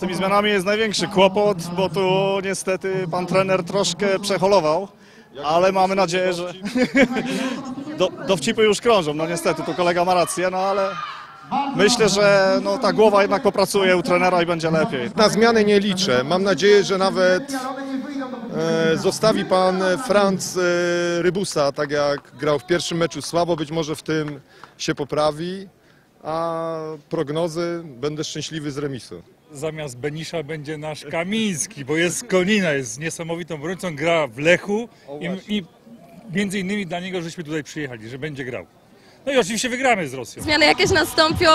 tymi zmianami jest największy kłopot, bo tu niestety pan trener troszkę przeholował, ale mamy nadzieję, że do, dowcipy już krążą. No niestety, tu kolega ma rację, no ale myślę, że no, ta głowa jednak popracuje u trenera i będzie lepiej. Na zmiany nie liczę. Mam nadzieję, że nawet e, zostawi pan Franz e, Rybusa, tak jak grał w pierwszym meczu słabo, być może w tym się poprawi, a prognozy będę szczęśliwy z remisu. Zamiast Benisza będzie nasz Kamiński, bo jest z Konina, jest niesamowitą obrońcą, gra w Lechu i, i między innymi dla niego żeśmy tutaj przyjechali, że będzie grał. No i oczywiście wygramy z Rosją. Zmiany jakieś nastąpią.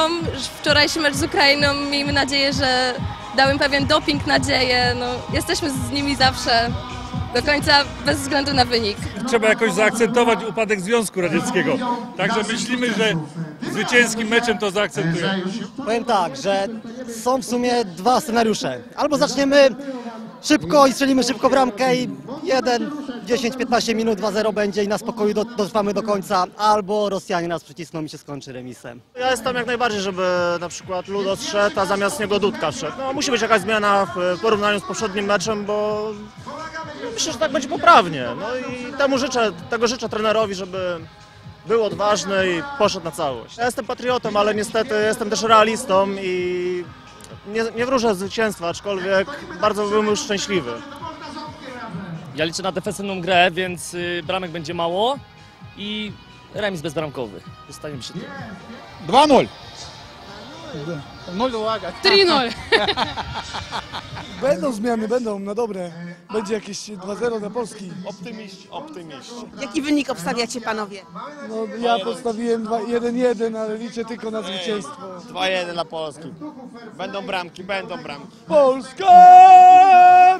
Wczorajszy mecz z Ukrainą, miejmy nadzieję, że dał im pewien doping, nadzieję. No, jesteśmy z nimi zawsze do końca, bez względu na wynik. Trzeba jakoś zaakcentować upadek Związku Radzieckiego. Także myślimy, że zwycięskim meczem to zaakcentujemy. Powiem tak, że są w sumie dwa scenariusze. Albo zaczniemy szybko i strzelimy szybko bramkę i 1, 10, 15 minut 2-0 będzie i na spokoju do, dotrwamy do końca, albo Rosjanie nas przycisną i się skończy remisem. Ja jestem jak najbardziej, żeby na przykład Ludo zszedł, a zamiast niego Dudka wszedł. No, musi być jakaś zmiana w porównaniu z poprzednim meczem, bo myślę, że tak będzie poprawnie. No i temu życzę, tego życzę trenerowi, żeby był odważny i poszedł na całość. Ja jestem patriotą, ale niestety jestem też realistą i nie, nie wróżę zwycięstwa, aczkolwiek bardzo byłbym już szczęśliwy. Ja liczę na defensywną grę, więc y, bramek będzie mało i remis bezbramkowy. Zostaniemy przy tym. 2-0. 3-0. Będą zmiany, będą, na dobre. Będzie jakieś 2-0 dla Polski. Optymiści. Jaki wynik obstawiacie panowie? No, ja postawiłem 1-1, ale liczę tylko na zwycięstwo. 2-1 dla Polski. Będą bramki, będą bramki. Polska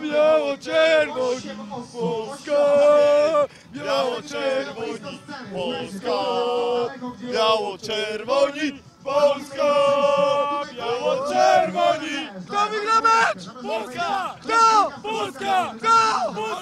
biało-czerwoni, Polska biało-czerwoni, Polska biało-czerwoni, Polska biało-czerwoni. Go! Go! Go! Go! Go!